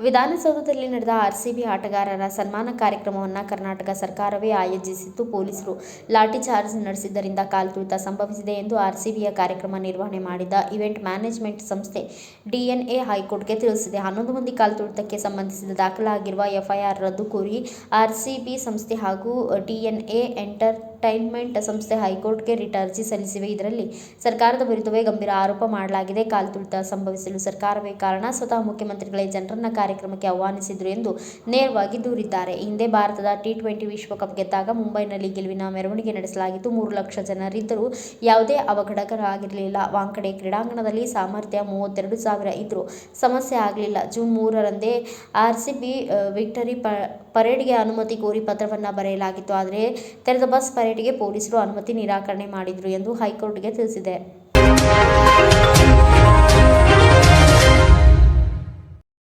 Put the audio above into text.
ವಿಧಾನಸೌಧದಲ್ಲಿ ನಡೆದ ಆರ್ಸಿಬಿ ಆಟಗಾರರ ಸನ್ಮಾನ ಕಾರ್ಯಕ್ರಮವನ್ನು ಕರ್ನಾಟಕ ಸರ್ಕಾರವೇ ಆಯೋಜಿಸಿತ್ತು. ಪೊಲೀಸರು ಲಾಠಿ ಚಾರ್ಜ್ ನಡೆಸಿದ್ದರಿಂದ ಕಾಲ್ತುಳಿತ ಸಂಭವಿಸಿದೆ ಎಂದು ಆರ್ಸಿಬಿಯ ಕಾರ್ಯಕ್ರಮ ನಿರ್ವಹಣೆ ಮಾಡಿದ್ದ ಇವೆಂಟ್ ಮ್ಯಾನೇಜ್ಮೆಂಟ್ ಸಂಸ್ಥೆ ಡಿಎನ್ಎ ಹೈಕೋರ್ಟ್ಗೆ ತಿಳಿಸಿದೆ. ಹನ್ನೊಂದು ಮಂದಿ ಕಾಲ್ತುಳಿತಕ್ಕೆ ಸಂಬಂಧಿಸಿದ ದಾಖಲಾಗಿರುವ ಎಫ್ಐಆರ್ ರದ್ದು ಕೋರಿ ಆರ್ಸಿಬಿ ಸಂಸ್ಥೆ ಹಾಗೂ ಡಿಎನ್ಎ ಎಂಟರ್ಟೈನ್ಮೆಂಟ್ ಸಂಸ್ಥೆ ಹೈಕೋರ್ಟ್ಗೆ ರಿಟ್ ಅರ್ಜಿ ಸಲ್ಲಿಸಿವೆ. ಇದರಲ್ಲಿ ಸರ್ಕಾರದ ವಿರುದ್ಧವೇ ಗಂಭೀರ ಆರೋಪ ಮಾಡಲಾಗಿದೆ. ಕಾಲ್ತುಳಿತ ಸಂಭವಿಸಲು ಸರ್ಕಾರವೇ ಕಾರಣ. ಸ್ವತಃ ಮುಖ್ಯಮಂತ್ರಿಗಳೇ ಜನರನ್ನ ಕಾರ್ಯಕ್ರಮಕ್ಕೆ ಆಹ್ವಾನಿಸಿದ್ರು ಎಂದು ನೇರವಾಗಿ ದೂರಿದ್ದಾರೆ. ಹಿಂದೆ ಭಾರತದ ಟಿ ಟ್ವೆಂಟಿ ವಿಶ್ವಕಪ್ ಗೆದ್ದಾಗ ಮುಂಬೈನಲ್ಲಿ ಗೆಲುವಿನ ಮೆರವಣಿಗೆ ನಡೆಸಲಾಗಿತ್ತು. ಮೂರು ಲಕ್ಷ ಜನರಿದ್ದರೂ ಯಾವುದೇ ಅವಘಡಕರಾಗಿರಲಿಲ್ಲ ವಾಂಕಡೆ ಕ್ರೀಡಾಂಗಣದಲ್ಲಿ ಸಾಮರ್ಥ್ಯ ಮೂವತ್ತೆರಡು ಸಾವಿರ ಇದ್ರೂ ಸಮಸ್ಯೆ ಆಗಲಿಲ್ಲ. ಜೂನ್ ಮೂರರಂದೇ ಆರ್ಸಿಬಿ ವಿಕ್ಟರಿ ಪರೇಡ್ಗೆ ಅನುಮತಿ ಕೋರಿ ಪತ್ರವನ್ನು ಬರೆಯಲಾಗಿತ್ತು. ಆದರೆ ತೆರೆದ ಬಸ್ ಪರೇಡ್ಗೆ ಪೊಲೀಸರು ಅನುಮತಿ ನಿರಾಕರಣೆ ಮಾಡಿದ್ರು ಎಂದು ಹೈಕೋರ್ಟ್ಗೆ ತಿಳಿಸಿದೆ.